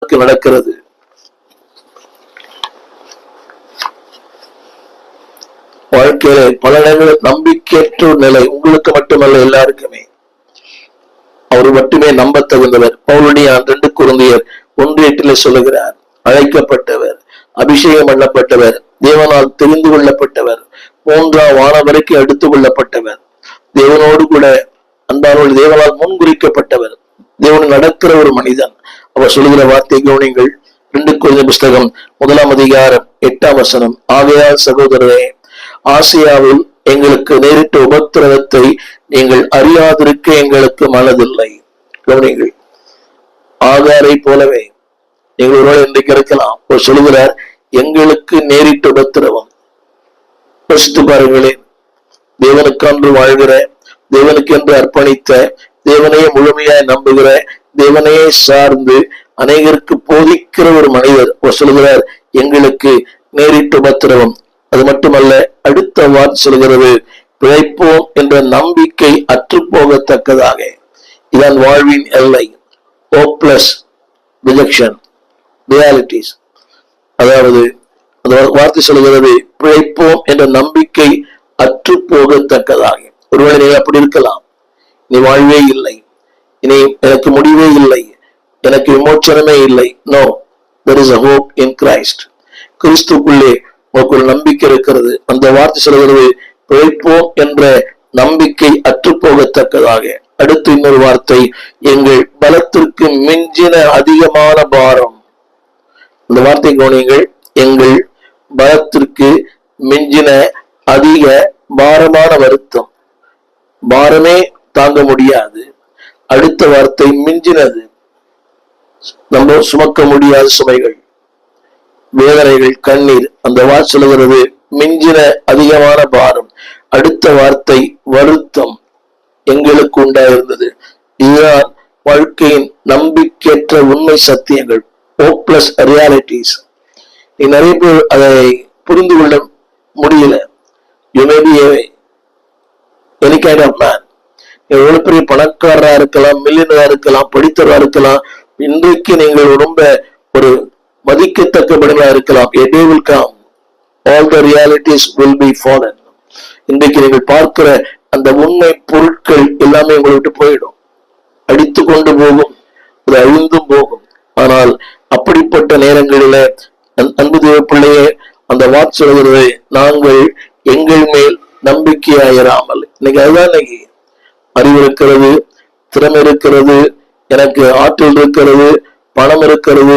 நடக்கிறது. வாழ்க்கையில பல இடங்களில் நம்பிக்கையற்ற நிலை உங்களுக்கு மட்டுமல்ல எல்லாருக்குமே. அவர் மட்டுமே நம்பத்தகுந்தவர். பவுலுடைய ரெண்டு குழந்தையர் ஒன்று எட்டில சொல்லுகிறார் அழைக்கப்பட்டவர் அபிஷேகம் பண்ணப்பட்டவர் தேவனால் தெரிந்து கொள்ளப்பட்டவர் மூன்றாம் வானம் வரைக்கும் எடுத்துக் கொள்ளப்பட்டவர். தேவனோடு கூட அன்பானோடு தேவனால் முன்குறிக்கப்பட்டவர். தேவன் நடக்கிற ஒரு மனிதன். அவர் சொல்லுகிற வார்த்தை கவனிங்கள் ரெண்டு குழந்தை புஸ்தகம் முதலாம் அதிகாரம் எட்டாம் வசனம். ஆகையால் சகோதரரே ஆசியாவில் எங்களுக்கு நேரிட்ட உபத்திரவத்தை நீங்கள் அறியாதிருக்க எங்களுக்கு மனதில்லை. கவனிங்கள் ஆகாரை போலவே நீங்கள் ஒருவேளை இன்றைக்கு இருக்கலாம். அவர் சொல்லுகிறார் எங்களுக்கு நேரிட்ட உபத்திரவம். யோசித்து பாருங்களேன் தேவனுக்கென்று வாழ்கிற தேவனுக்கென்று அர்ப்பணித்த தேவனையே முழுமையாய் நம்புகிற தேவனையே சார்ந்து அநேகருக்கு போதிக்கிற ஒரு மனிதர் அவர் சொல்கிறார் எங்களுக்கு நேரிட்டு உபத்திரவம். அது மட்டுமல்ல அடுத்த வார்த்தை சொல்கிறது பிழைப்போம் என்ற நம்பிக்கை அற்று போகத்தக்கதாக இதான் வாழ்வின் எல்லை. ஓ ரிஜெக்ஷன் ரியாலிட்டிஸ் அதாவது அந்த வார்த்தை சொல்கிறது பிழைப்போம் என்ற நம்பிக்கை அற்று போகத்தக்கதாக ஒருவேளை நீ அப்படி இருக்கலாம். நீ வாழ்வே இல்லை. இனி எனக்கு முடிவே இல்லை. எனக்கு விமோச்சனமே இல்லை. No there is a hope in Christ கிறிஸ்துக்குள்ளே உனக்கு ஒரு நம்பிக்கை இருக்கிறது. அந்த வார்த்தை சொல்கிறது பிழைப்போம் என்ற நம்பிக்கை அற்றுப்போகத்தக்கதாக. அடுத்து இன்னொரு வார்த்தை எங்கள் பலத்திற்கு மிஞ்சின அதிகமான பாரம். இந்த வார்த்தை கவனியங்கள் எங்கள் பலத்திற்கு மிஞ்சின அதிக பாரமான வருத்தம். பாரமே தாங்க முடியாது. அடுத்த வார்த்தை மிஞ்சினது. நம்ம சுமக்க முடியாத சுமைகள். வேதனைகள் கண்ணீர் அந்த வா சொல்லுகிறது மிஞ்சின அதிகமான பாரம். அடுத்த வார்த்தை வருத்தம் எங்களுக்கு உண்டாயிருந்தது. இதுதான் வாழ்க்கையின் நம்பிக்கையற்ற உண்மை சத்தியங்கள் ஓ ரியாலிட்டிஸ் நீ நிறைய பேர் அதை புரிந்து கொள்ள முடியல. You may be any kind of man எவ்வளவு பெரிய பணக்காரரா இருக்கலாம் மில்லியனரா இருக்கலாம் படித்தவரா இருக்கலாம் இன்றைக்கு நீங்கள் ரொம்ப ஒரு மதிக்கத்தக்கபடிகளா இருக்கலாம். A day will come. All the realities will be fallen. இன்றைக்கு நீங்கள் பார்க்கிற அந்த உண்மை பொருட்கள் எல்லாமே உங்களை விட்டு போயிடும். அடித்து கொண்டு போகும். அது அழிந்தும் போகும். ஆனால் அப்படிப்பட்ட நேரங்களில அன்பு தேவ பிள்ளையே அந்த வாட்ச் சொல்கிறது நாங்கள் எங்கள் மேல் நம்பிக்கையாயிராமல். இன்னைக்கு அதுதான் இன்னைக்கு. அறிவு இருக்கிறது திறமை இருக்கிறது எனக்கு ஆற்றல் இருக்கிறது பணம் இருக்கிறது